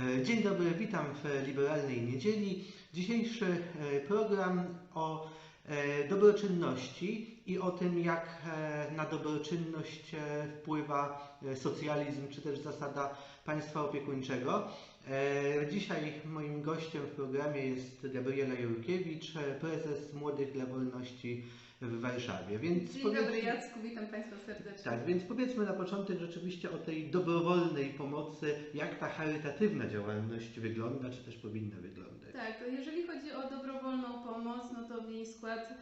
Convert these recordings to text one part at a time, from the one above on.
E, Dzień dobry, witam w Liberalnej Niedzieli. Dzisiejszy e, program o e, dobroczynności i o tym, jak na dobroczynność wpływa socjalizm czy też zasada państwa opiekuńczego. Dzisiaj moim gościem w programie jest Gabriela Jurkiewicz, prezes Młodych dla Wolności w Warszawie. Więc Dzień powiedz- dobry Jacku, witam Państwa serdecznie. tak, więc powiedzmy na początek rzeczywiście o tej dobrowolnej pomocy, jak ta charytatywna działalność wygląda, czy też powinna wyglądać. Tak, to jeżeli chodzi o dobrowolną pomoc, no to w jej skład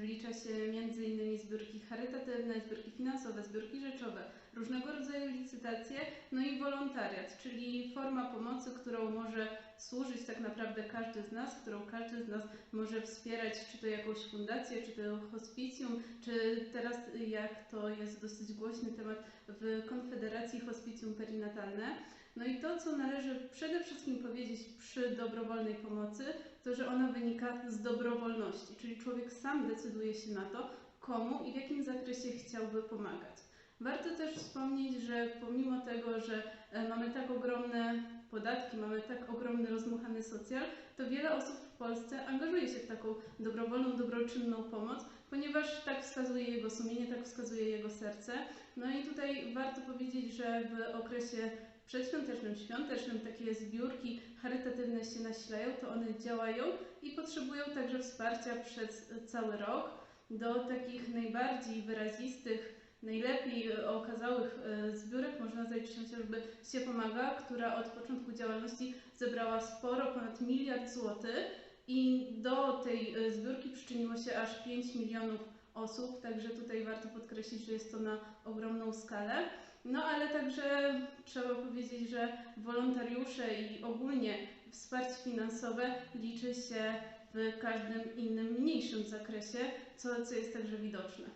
wlicza się m.in. zbiórki charytatywne, zbiórki finansowe, zbiórki rzeczowe, różnego rodzaju licytacje, no i wolontariat, czyli forma pomocy, którą może służyć tak naprawdę każdy z nas, którą każdy z nas może wspierać, czy to jakąś fundację, czy to hospicjum, czy teraz jak to jest dosyć głośny temat w Konfederacji Hospicjum Perinatalne. No i to, co należy przede wszystkim powiedzieć przy dobrowolnej pomocy, to że ona wynika z dobrowolności, czyli człowiek sam decyduje się na to, komu i w jakim zakresie chciałby pomagać. Warto też wspomnieć, że pomimo tego, że e, mamy tak ogromne podatki, mamy tak ogromny rozmuchany socjal, to wiele osób w Polsce angażuje się w taką dobrowolną, dobroczynną pomoc, ponieważ tak wskazuje jego sumienie, tak wskazuje jego serce. No i tutaj warto powiedzieć, że w okresie przedświątecznym, świątecznym takie zbiórki charytatywne się nasilają, to one działają i potrzebują także wsparcia przez cały rok. Do takich najbardziej wyrazistych, najlepiej okazałych e, zbiórek można zaliczyć chociażby Się Pomaga, która od początku działalności zebrała sporo, ponad miliard złotych i do tej e, zbiórki przyczyniło się aż 5 milionów osób, także tutaj warto podkreślić, że jest to na ogromną skalę. No ale także trzeba powiedzieć, że wolontariusze i ogólnie wsparcie finansowe liczy się w każdym innym mniejszym zakresie, co, co jest także widoczne.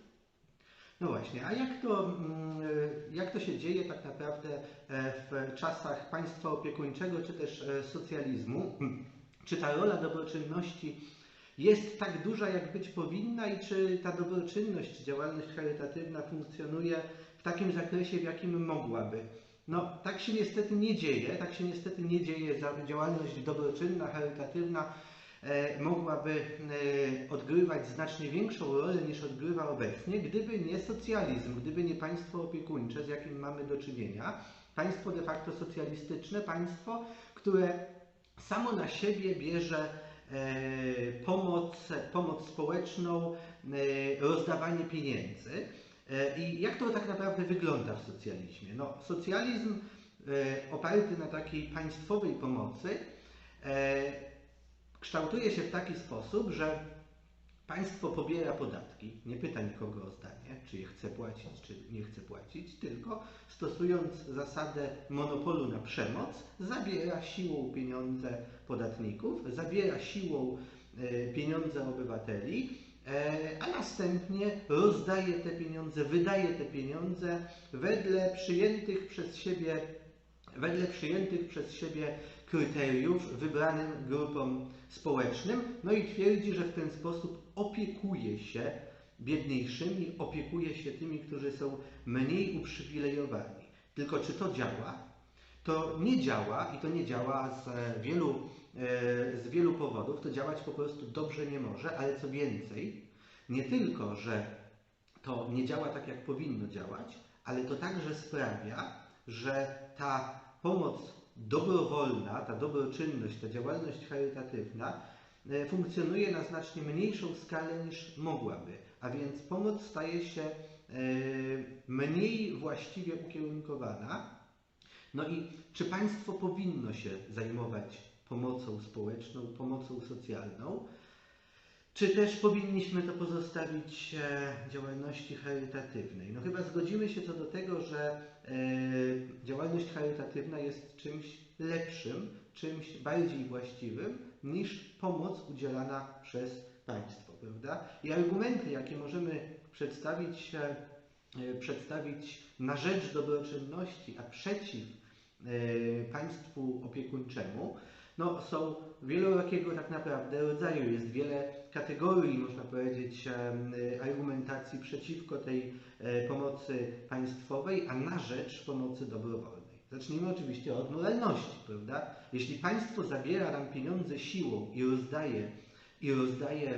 No właśnie, a jak to, mm, jak to się dzieje tak naprawdę e, w czasach państwa opiekuńczego czy też e, socjalizmu? Czy ta rola dobroczynności jest tak duża, jak być powinna i czy ta dobroczynność, czy działalność charytatywna funkcjonuje w takim zakresie, w jakim mogłaby? No, tak się niestety nie dzieje, tak się niestety nie dzieje. Działalność dobroczynna, charytatywna e, mogłaby e, odgrywać znacznie większą rolę niż odgrywa obecnie, gdyby nie socjalizm, gdyby nie państwo opiekuńcze, z jakim mamy do czynienia. Państwo de facto socjalistyczne, państwo, które samo na siebie bierze pomoc, pomoc społeczną, e, rozdawanie pieniędzy. E, I jak to tak naprawdę wygląda w socjalizmie? No, socjalizm e, oparty na takiej państwowej pomocy e, kształtuje się w taki sposób, że państwo pobiera podatki, nie pyta nikogo o zdanie, czy je chce płacić, czy nie chce płacić, tylko stosując zasadę monopolu na przemoc, zabiera siłą pieniądze podatników, zabiera siłą e, pieniądze obywateli, e, a następnie rozdaje te pieniądze, wydaje te pieniądze wedle przyjętych przez siebie, wedle przyjętych przez siebie kryteriów wybranym grupom społecznym, no i twierdzi, że w ten sposób opiekuje się biedniejszymi, opiekuje się tymi, którzy są mniej uprzywilejowani. Tylko czy to działa? To nie działa i to nie działa z wielu, e, z wielu powodów. To działać po prostu dobrze nie może, ale co więcej, nie tylko, że to nie działa tak, jak powinno działać, ale to także sprawia, że ta pomoc dobrowolna, ta dobroczynność, ta działalność charytatywna funkcjonuje na znacznie mniejszą skalę niż mogłaby, a więc pomoc staje się e, mniej właściwie ukierunkowana. No i czy państwo powinno się zajmować pomocą społeczną, pomocą socjalną? Czy też powinniśmy to pozostawić e, działalności charytatywnej? No chyba zgodzimy się co do tego, że e, działalność charytatywna jest czymś lepszym, czymś bardziej właściwym niż pomoc udzielana przez państwo, prawda? I argumenty, jakie możemy przedstawić, e, e, przedstawić na rzecz dobroczynności, a przeciw e, państwu opiekuńczemu, no, są wielorakiego tak naprawdę rodzaju. Jest wiele kategorii, można powiedzieć, em, argumentacji przeciwko tej e, pomocy państwowej, a na rzecz pomocy dobrowolnej. Zacznijmy oczywiście od moralności, prawda? Jeśli państwo zabiera nam pieniądze siłą i rozdaje, i rozdaje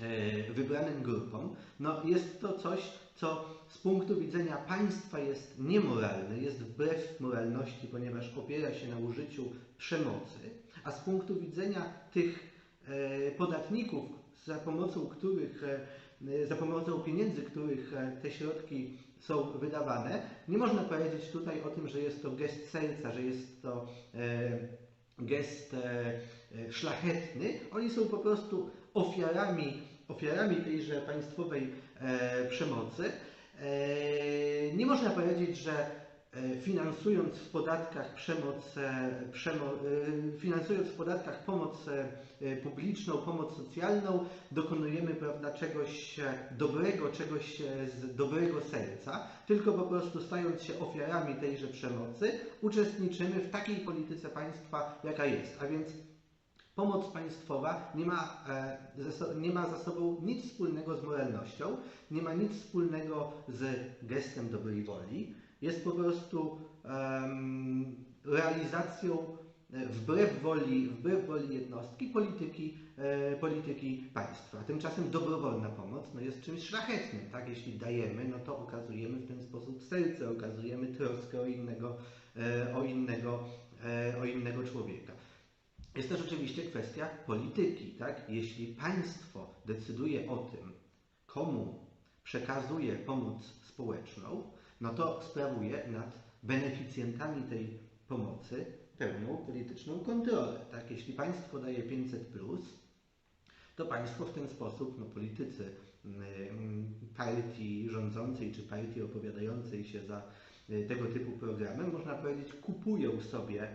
e, wybranym grupom, no jest to coś, co z punktu widzenia państwa jest niemoralne, jest wbrew moralności, ponieważ opiera się na użyciu przemocy, a z punktu widzenia tych e, podatników, za pomocą których, e, za pomocą pieniędzy, których te środki są wydawane, nie można powiedzieć tutaj o tym, że jest to gest serca, że jest to e, gest e, e, szlachetny. Oni są po prostu ofiarami, ofiarami tejże państwowej przemocy. Nie można powiedzieć, że finansując w podatkach przemoc, e, przemo, e, finansując w podatkach pomoc e, publiczną, pomoc socjalną, dokonujemy prawda, czegoś e, dobrego, czegoś e, z dobrego serca, tylko po prostu stając się ofiarami tejże przemocy, uczestniczymy w takiej polityce państwa, jaka jest. A więc pomoc państwowa nie ma, e, nie ma za sobą nic wspólnego z moralnością, nie ma nic wspólnego z gestem dobrej woli. Jest po prostu em, realizacją e, wbrew woli, wbrew woli jednostki polityki, e, polityki państwa. Tymczasem dobrowolna pomoc no, jest czymś szlachetnym. Tak? Jeśli dajemy, no to okazujemy w ten sposób serce, okazujemy troskę o innego, e, o innego, e, o innego człowieka. Jest też oczywiście kwestia polityki. Tak? Jeśli państwo decyduje o tym, komu przekazuje pomoc społeczną, no to sprawuje nad beneficjentami tej pomocy pełną polityczną kontrolę. Tak? Jeśli państwo daje 500, to państwo w ten sposób, no politycy mm, partii rządzącej czy partii opowiadającej się za y, tego typu programem, można powiedzieć, kupują sobie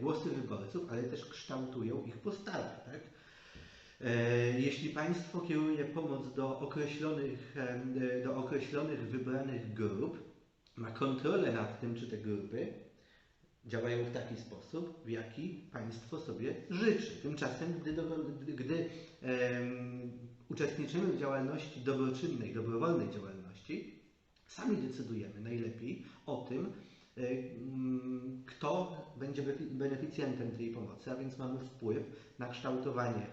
głosy wyborców, ale też kształtują ich postawę. Tak? E, Jeśli państwo kieruje pomoc do określonych, e, do określonych wybranych grup, ma kontrolę nad tym, czy te grupy działają w taki sposób, w jaki państwo sobie życzy. Tymczasem, gdy, do, gdy em, uczestniczymy w działalności dobroczynnej, dobrowolnej działalności, sami decydujemy najlepiej o tym, e, mm, kto będzie benefi- beneficjentem tej pomocy, a więc mamy wpływ na kształtowanie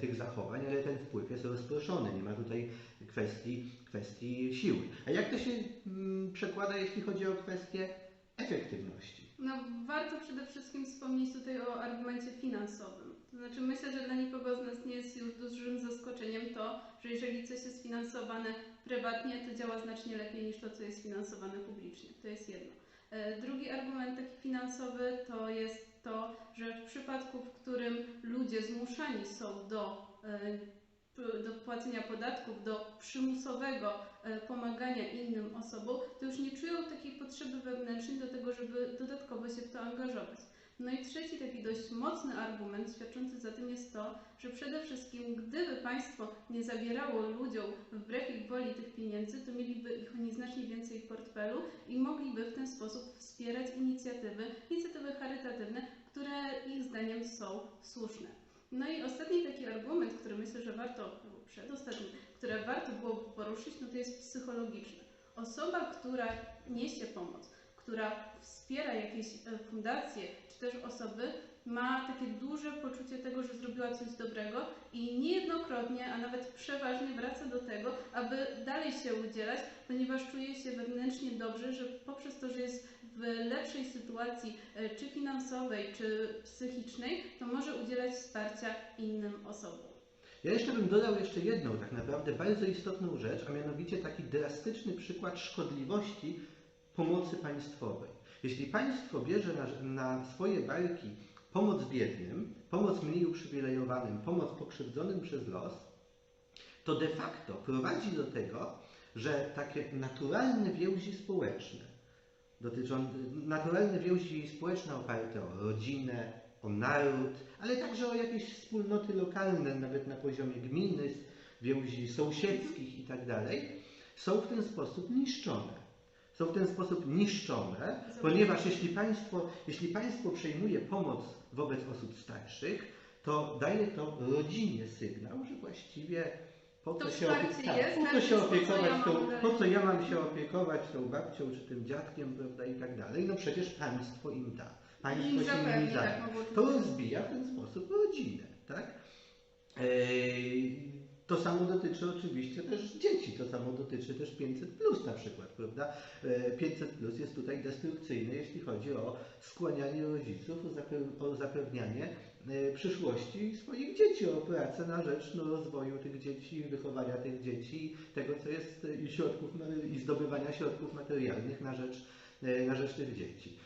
tych zachowań, ale ten wpływ jest rozproszony, nie ma tutaj kwestii, kwestii siły. A jak to się mm, przekłada, jeśli chodzi o kwestię efektywności? No, warto przede wszystkim wspomnieć tutaj o argumencie finansowym. To znaczy, myślę, że dla nikogo z nas nie jest już dużym zaskoczeniem to, że jeżeli coś jest finansowane prywatnie, to działa znacznie lepiej niż to, co jest finansowane publicznie. To jest jedno. E, Drugi argument taki finansowy to jest to, że w przypadku, w którym ludzie zmuszani są do, e, do płacenia podatków, do przymusowego e, pomagania innym osobom, to już nie czują takiej potrzeby wewnętrznej do tego, żeby dodatkowo się w to angażować. No i trzeci taki dość mocny argument świadczący za tym jest to, że przede wszystkim gdyby państwo nie zabierało ludziom wbrew ich woli tych pieniędzy, to mieliby ich oni znacznie więcej portfelu i mogliby w ten sposób wspierać inicjatywy, inicjatywy charytatywne, które ich zdaniem są słuszne. No i ostatni taki argument, który myślę, że warto, przedostatni, które warto było poruszyć, no to jest psychologiczny. Osoba, która niesie pomoc, która wspiera jakieś e, fundacje czy też osoby, ma takie duże poczucie tego, że zrobiła coś dobrego i niejednokrotnie, a nawet przeważnie wraca do tego, aby dalej się udzielać, ponieważ czuje się wewnętrznie dobrze, że poprzez to, że jest w lepszej sytuacji e, czy finansowej, czy psychicznej, to może udzielać wsparcia innym osobom. Ja jeszcze bym dodał jeszcze jedną tak naprawdę bardzo istotną rzecz, a mianowicie taki drastyczny przykład szkodliwości pomocy państwowej. Jeśli państwo bierze na, na swoje barki pomoc biednym, pomoc mniej uprzywilejowanym, pomoc pokrzywdzonym przez los, to de facto prowadzi do tego, że takie naturalne więzi społeczne, dotyczą, naturalne więzi społeczne oparte o rodzinę, o naród, ale także o jakieś wspólnoty lokalne, nawet na poziomie gminy, więzi sąsiedzkich itd., są w ten sposób niszczone. Są w ten sposób niszczone, ponieważ jeśli państwo, jeśli państwo przejmuje pomoc wobec osób starszych, to daje to rodzinie sygnał, że właściwie po To co się, wsparcie opie- tak, jest, po co się więc po co opiekować ja tą, po co ja mam się opiekować tą babcią, czy tym dziadkiem, prawda, i tak dalej. No przecież państwo im da. Państwo Im się nimi zajmie. tak, mogło to rozbija w ten sposób rodzinę, tak? Eee, To samo dotyczy oczywiście też dzieci, to samo dotyczy też 500 plus na przykład, prawda? E, 500 plus jest tutaj destrukcyjny, jeśli chodzi o skłanianie rodziców, o, zape- o zapewnianie e, przyszłości swoich dzieci, o pracę na rzecz no, rozwoju tych dzieci, wychowania tych dzieci, tego co jest e, i środków i zdobywania środków materialnych na rzecz, e, na rzecz tych dzieci.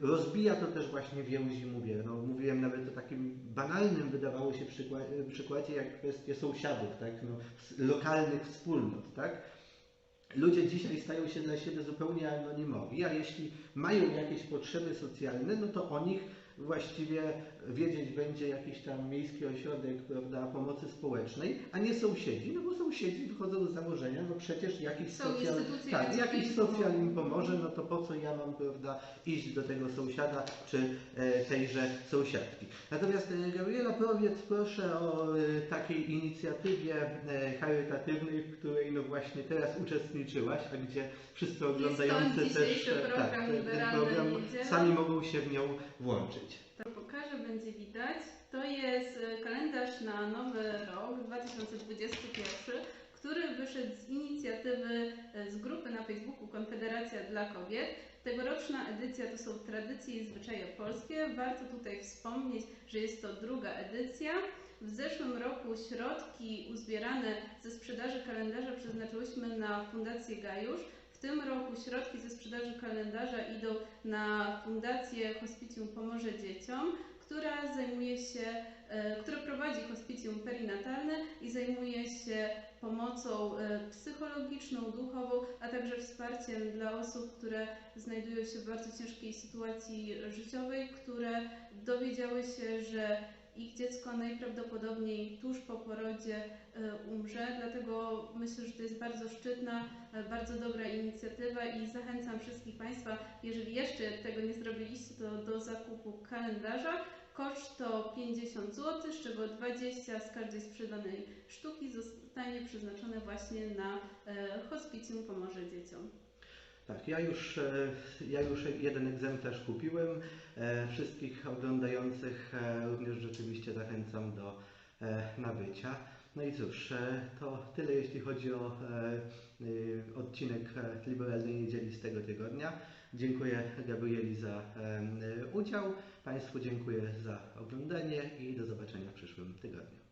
Rozbija to też właśnie więzi, mówię, no, mówiłem nawet o takim banalnym wydawało się przykła- przykładzie jak kwestie sąsiadów, tak, no, lokalnych wspólnot, tak. Ludzie dzisiaj stają się dla siebie zupełnie anonimowi, a jeśli mają jakieś potrzeby socjalne, no to o nich właściwie wiedzieć będzie jakiś tam miejski ośrodek prawda, pomocy społecznej, a nie sąsiedzi, no bo sąsiedzi wychodzą z założenia, no przecież jakiś socjal, tak, jakiś socjal im pomoże, no to po co ja mam prawda, iść do tego sąsiada czy e, tejże sąsiadki. Natomiast e, Gabriela, powiedz proszę o e, takiej inicjatywie charytatywnej, w której no właśnie teraz uczestniczyłaś, a gdzie wszyscy oglądający też program ten, program sami mogą się w nią włączyć. Pokażę, będzie widać. To jest e, kalendarz na nowy rok 2021, który wyszedł z inicjatywy e, z grupy na Facebooku Konfederacja dla Kobiet. Tegoroczna edycja to są tradycje i zwyczaje polskie. Warto tutaj wspomnieć, że jest to druga edycja. W zeszłym roku środki uzbierane ze sprzedaży kalendarza przeznaczyłyśmy na Fundację Gajusz. W tym roku środki ze sprzedaży kalendarza idą na Fundację Hospicjum Pomoże Dzieciom, która zajmuje się, e, która prowadzi hospicjum perinatalne i zajmuje się pomocą e, psychologiczną, duchową, a także wsparciem dla osób, które znajdują się w bardzo ciężkiej sytuacji życiowej, które dowiedziały się, że ich dziecko najprawdopodobniej tuż po porodzie e, umrze. Dlatego myślę, że to jest bardzo szczytna, e, bardzo dobra inicjatywa i zachęcam wszystkich Państwa, jeżeli jeszcze tego nie zrobiliście, to do zakupu kalendarza. Koszt to 50 zł, z czego 20 z każdej sprzedanej sztuki zostanie przeznaczone właśnie na e, hospicjum Pomoże Dzieciom. Tak, ja już, e, ja już jeden egzemplarz kupiłem. E, Wszystkich oglądających również rzeczywiście zachęcam do nabycia. No i cóż, to tyle jeśli chodzi o odcinek Liberalnej Niedzieli z tego tygodnia. Dziękuję Gabrieli za udział. Państwu dziękuję za oglądanie i do zobaczenia w przyszłym tygodniu.